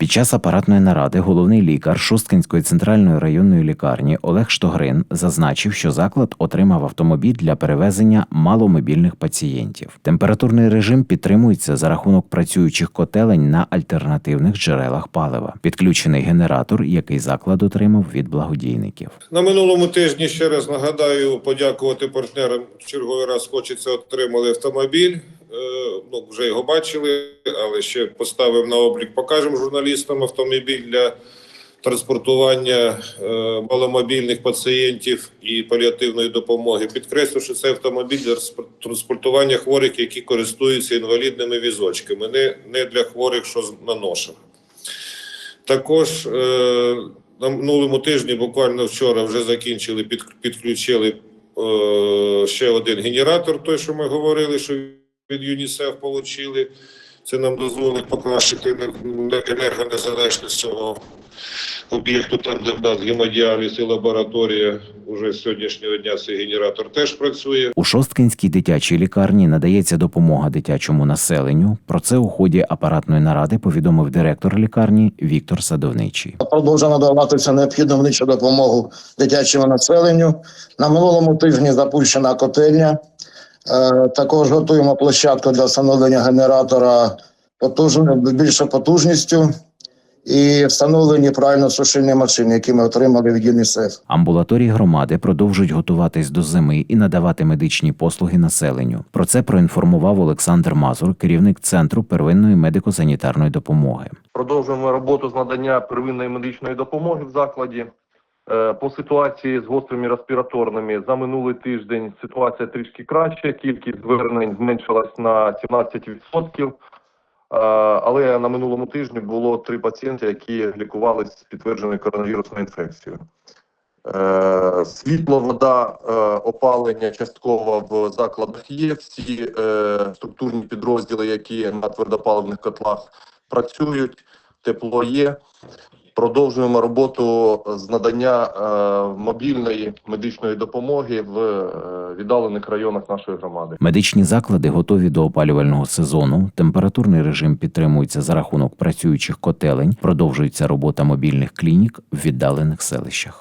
Під час апаратної наради головний лікар Шосткинської центральної районної лікарні Олег Штогрин зазначив, що заклад отримав автомобіль для перевезення маломобільних пацієнтів. Температурний режим підтримується за рахунок працюючих котелень на альтернативних джерелах палива. Підключений генератор, який заклад отримав від благодійників. На минулому тижні ще раз нагадаю подякувати партнерам. Черговий раз хочеться отримали автомобіль. Ну вже його бачили, але ще поставимо на облік. Покажемо журналістам автомобіль для транспортування е, маломобільних пацієнтів і паліативної допомоги. Підкреслю, що це автомобіль для транспортування хворих, які користуються інвалідними візочками, не, не для хворих, що на ношах. Також е, на минулому тижні, буквально вчора, вже закінчили, під, підключили е, ще один генератор, той, що ми говорили, що від ЮНІСЕФ отримали. Це нам дозволить покращити енер- енергонезалежність цього об'єкту, там, де в нас гемодіаліз і лабораторія. Уже з сьогоднішнього дня цей генератор теж працює. У Шосткинській дитячій лікарні надається допомога дитячому населенню. Про це у ході апаратної наради повідомив директор лікарні Віктор Садовничий. продовжує надаватися необхідну медичну допомогу дитячому населенню. На минулому тижні запущена котельня. Е, Також готуємо площадку для встановлення генератора більшою потужністю і встановлені правильно сушильні машини, які ми отримали від ЮНІСЕФ. Амбулаторії громади продовжують готуватись до зими і надавати медичні послуги населенню. Про це проінформував Олександр Мазур, керівник центру первинної медико-санітарної допомоги. Продовжуємо роботу з надання первинної медичної допомоги в закладі. Е, По ситуації з гострими респіраторними за минулий тиждень ситуація трішки краща. Кількість звернень зменшилась на 17%. Е, Але на минулому тижні було три пацієнти, які лікувалися з підтвердженою коронавірусною інфекцією. Е, Світло, вода, опалення частково в закладах є. Всі структурні підрозділи, які на твердопаливних котлах працюють, тепло є. Продовжуємо роботу з надання е, мобільної медичної допомоги в е, віддалених районах нашої громади. Медичні заклади готові до опалювального сезону. Температурний режим підтримується за рахунок працюючих котелень. Продовжується робота мобільних клінік в віддалених селищах.